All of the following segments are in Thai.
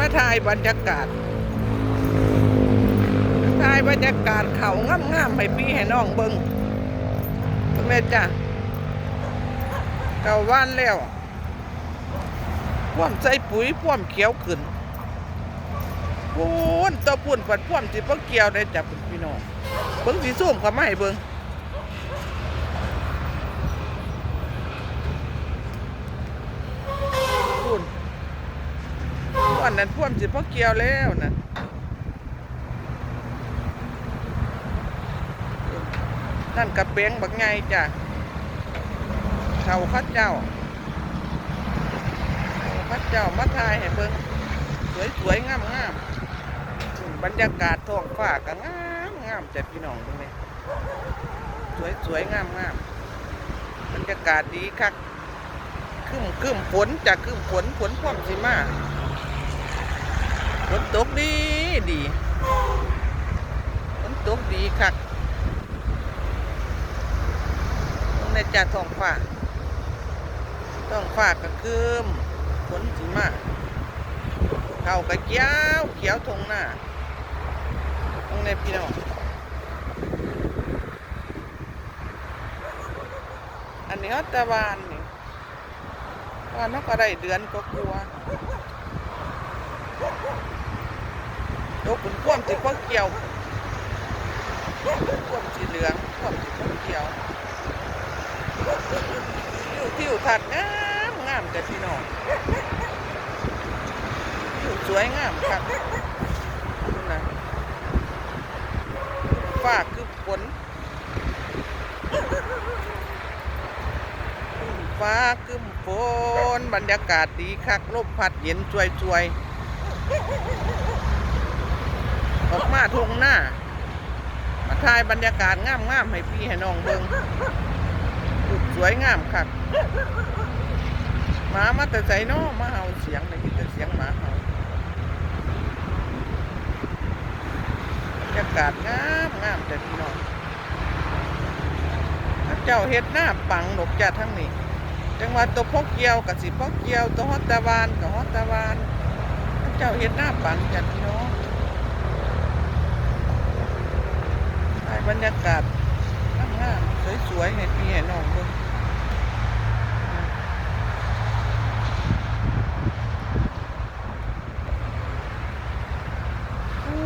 มาถ่ายบรรยากาศถ่ายบรรยากาศเขาง่ามๆให้พี่ให้น้องเบิงตรงนี้จ้ะเก่าว่านแล้วพ่วมใส่ปุ๋ยพ่วมเขียวขึ้นพูนตัวปุ่นปัดพ่วมสิบ่เกี่ยวได้จ้ะพี่น้องเบิ่งสีส้มก็ไม่เบิ่ง พ่วนนั้นพ่วมสิบ่เกี่ยวแล้วนะนั่นกระเบงบักไงจ้ะเขาข้าเจ้าข้าเจ้ามาทายให้เบิ่งสวยๆงามๆบรรยากาศท้องฟ้าก็งามงามจัดพี่น้องตรงนี้สวยสวยงามงามบรรยากาศดีคักคึ้มคึ้มฝนจากครึ้มฝนฝนพร้อมสิมา ฝนตกดีดีฝนตกดีคักตรงในจากท้องฟ้าท้องฟ้าก็ครึ้มฝนสิมาเขาก็เกี้ยวเขียวทงหน้าตรงนี้พี่น้องอันนี้ฮัตตะวานนี่ว่านกก็ได้เดือนก็กลัวโย กขุนพ่วมสิพ่อเกี่ยวพวมสีเหลืองพวมสีพ่อเกี่ยวทิวทิวทัดงามงามแต่พี่น้องทิวสวยงามครับนะฟ้าคือฝนฟ้าคือฝนบรรยากาศดีคักลมพัดเย็นช่วยช่วย ออกมาทุ่งหน้า มาถ่ายบรรยากาศงามงามให้พี่ให้น้องเบิงสวยงามคักหมามาแต่ใจน้อมาเห่าเสียงเลยแต่เสียงหมาเห่าบรรยากาศงามงามแต่พี่น้องเจ้าเฮ็ดหน้าปังดอกจ้าทั้งนี้จังหวัดตัวพกเกียวกับสิพกเกียวตัวฮอตตะวานกับฮอตตะวานเจ้าเฮ็ดหน้าปังจ้าพี่น้องให้ บรรยากาศงามสวยๆให้พี่ให้น้องเบิ่ง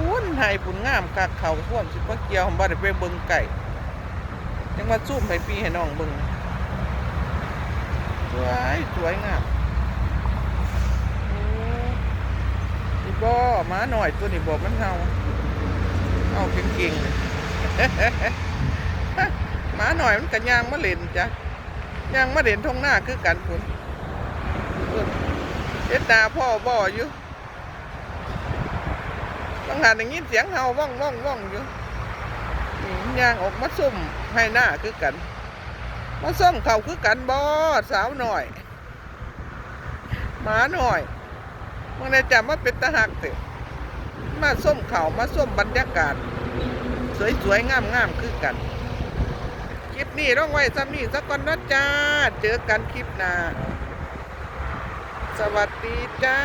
วุ้นให้บุญงามคักเขาพ่วมสิพกเกียวบ่ได้ไปเบิ่งไก่จังหวัดซูมให้พี่ให้น้องเบิ่งสวยสวยงามอีบ่มาหน่อยตัวนี้บอกมันเฮาเอาเก่งๆเลย หมาหน่อยมันกันยางมาเล่นจ้ะยางมาเล่นทงหน้าคือกันคุณเอ็ดตาพ่อบ่ออยู่บางหานอย่างนี้เสียงเฮาว่องว่องว่องอยู่นี่มันยางออกมาซุ่มให้หน้าคือกันมาส้มเขาคือกันบอสาวหน่อยหมาหน่อยมึงได้จำว่าเป็นตะหักเถอะมาส้มเขามาส้มบรรยากาศ สวยๆงามๆคือกัน คลิปนี้ต้องไว้ซ้ำนี่สักก่อนนะจ้า เจอกันคลิปหน้า สวัสดีจ้า